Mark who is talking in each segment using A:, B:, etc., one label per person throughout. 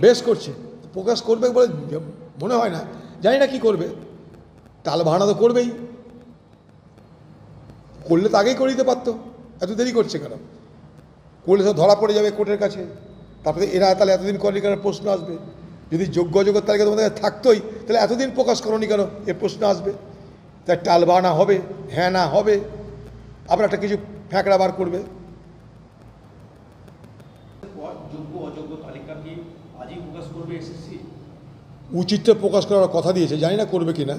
A: বেশ করছে। প্রকাশ করবে বলে মনে হয় না। জানি না কি করবে। টাল ভাড়া তো করবেই। করলে তো আগেই করে দিতে পারতো। এত দেরি করছে কেন? করলে তো ধরা পড়ে যাবে কোর্টের কাছে। তারপরে এরা তাহলে এতদিন করেনি কেন? প্রশ্ন আসবে। যদি যোগ্য অযোগ্যর তালিকা তোমাদের থাকতোই। তাহলে এতদিন প্রকাশ করনি কেন? এ প্রশ্ন আসবে। তাই টাল বাহানা হবে হ্যাঁ না হবে। আবার একটা কিছু ফ্যাঁকড়া বার করবে।
B: যোগ্য আজই প্রকাশ করবে এসএসসি?
A: উচিত প্রকাশ করার কথা দিয়েছে, জানি না করবে কি না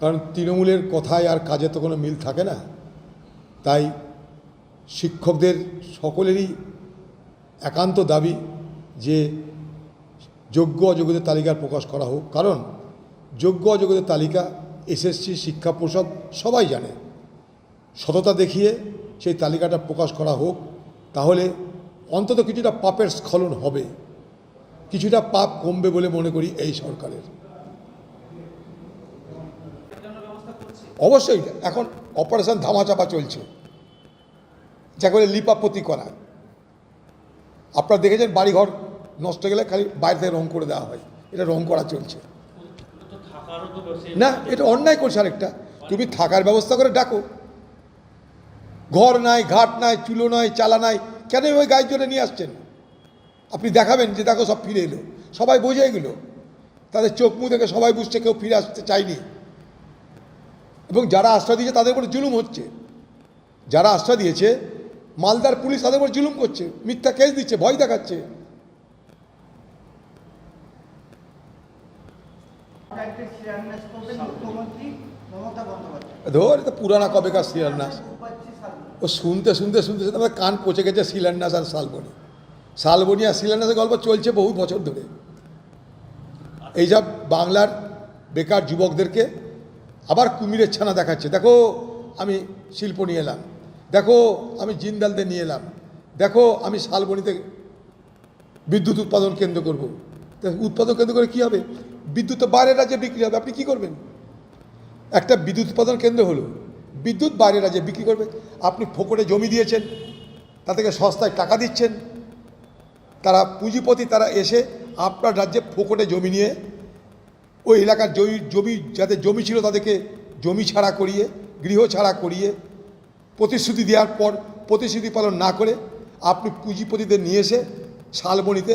A: কারণ তৃণমূলের কথায় আর কাজে তো কোনো মিল থাকে না। তাই শিক্ষকদের সকলেরই একান্ত দাবি যে যোগ্য অযোগ্যদের তালিকার প্রকাশ করা হোক। কারণ যোগ্য অযোগ্যদের তালিকা, এসএসসি, শিক্ষা পরিষদ সবাই জানে। সততা দেখিয়ে সেই তালিকাটা প্রকাশ করা হোক, তাহলে অন্তত কিছুটা পাপের স্খলন হবে। কিছুটা পাপ কমবে বলে মনে করি এই সরকারের। অবশ্যই এখন অপারেশন ধামাচাপা চলছে। যা করে লিপাপতি করা। আপনারা দেখেছেন বাড়িঘর নষ্ট গেলে খালি বাইরে থেকে রং করে দেওয়া হয়। এটা রং করা চলছে। না, এটা অন্যায় করছে আরেকটা। তুমি থাকার ব্যবস্থা করে ডাকো। ঘর নাই, ঘাট নাই, চুলো নাই, চালা নাই, কেন ওই গায়ের জন্য নিয়ে আসছেন? আপনি দেখাবেন যে দেখো সব ফিরে এলো। সবাই বোঝে এগুলো তাদের চোখ মুখ দেখে সবাই বুঝছে কেউ ফিরে আসতে চায়নি। এবং যারা আশ্রয় দিয়েছে তাদের উপর জুলুম হচ্ছে। যারা আশ্রয় দিয়েছে, মালদার পুলিশ তাদের উপর জুলুম করছে। মিথ্যা কেস দিচ্ছে, ভয় দেখাচ্ছে। ধর, এটা পুরানা কবেকার শিলান্যাস। ও শুনতে শুনতে শুনতে শুনতে কান পচে গেছে শিলান্যাস আর শালবনি। শালবনি আর শিলান্যাসের গল্প চলছে বহু বছর ধরে। এইসব বাংলার বেকার যুবকদেরকে আবার কুমিরের ছানা দেখাচ্ছে। দেখো, আমি শিল্প নিয়ে এলাম। দেখো, আমি জিন্দালদের নিয়ে এলাম। দেখো, আমি শালবনিতে বিদ্যুৎ উৎপাদন কেন্দ্র করব। তা উৎপাদন কেন্দ্র করে কী হবে? বিদ্যুৎ তো বাইরের রাজ্যে বিক্রি হবে। আপনি কী করবেন? একটা বিদ্যুৎ উৎপাদন কেন্দ্র হলো। বিদ্যুৎ বাইরের রাজ্যে বিক্রি করবে। আপনি ফোকরে জমি দিয়েছেন, তাদেরকে সস্তায় টাকা দিচ্ছেন। তারা পুঁজিপতি, তারা এসে আপনার রাজ্যে ফোকটে জমি নিয়ে, ওই এলাকার জমি জমি, যাদের জমি ছিল তাদেরকে জমি ছাড়া করিয়ে, গৃহ ছাড়া করিয়ে প্রতিশ্রুতি দেওয়ার পর, প্রতিশ্রুতি পালন না করে আপনি পুঁজিপতিদের নিয়ে এসে শালবনিতে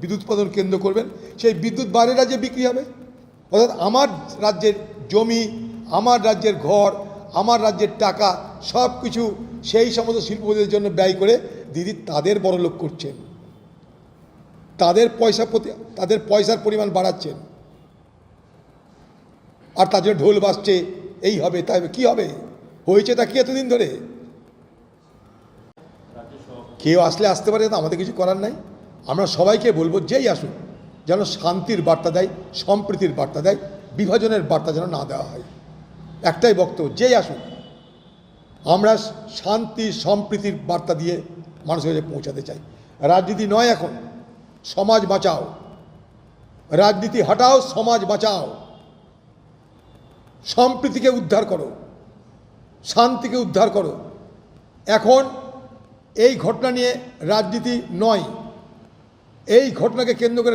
A: বিদ্যুৎ উৎপাদন কেন্দ্র করবেন। সেই বিদ্যুৎ বাইরের রাজ্যে বিক্রি হবে। অর্থাৎ আমার রাজ্যের জমি, আমার রাজ্যের ঘর, আমার রাজ্যের টাকা সব কিছু সেই সমস্ত শিল্পপতিদের জন্য ব্যয় করে দিদি তাদের বড় লোক করছেন। তাদের পয়সা প্রতি, তাদের পয়সার পরিমাণ বাড়াচ্ছেন। আর তার জন্য ঢোল বাজছে, এই হবে, তাই কী হবে? হয়েছে তা কি এতদিন ধরে? কেউ আসলে আসতে পারে না, আমাদের কিছু করার নাই। আমরা সবাইকে বলব, যেই আসুক, যেন শান্তির বার্তা দেয়, সম্প্রীতির বার্তা দেয়, বিভাজনের বার্তা যেন না দেওয়া হয়। একটাই বক্তব্য, যেই আসুক, আমরা শান্তি, সম্প্রীতির বার্তা দিয়ে মানুষের কাছে পৌঁছাতে চাই। রাজনীতি নয় এখন। সমাজ বাঁচাও। রাজনীতি হটাও, সমাজ বাঁচাও। সম্প্রীতিকে উদ্ধার করো, শান্তিকে উদ্ধার করো। এখন এই ঘটনা নিয়ে রাজনীতি নয়, এই ঘটনাকে কেন্দ্র করে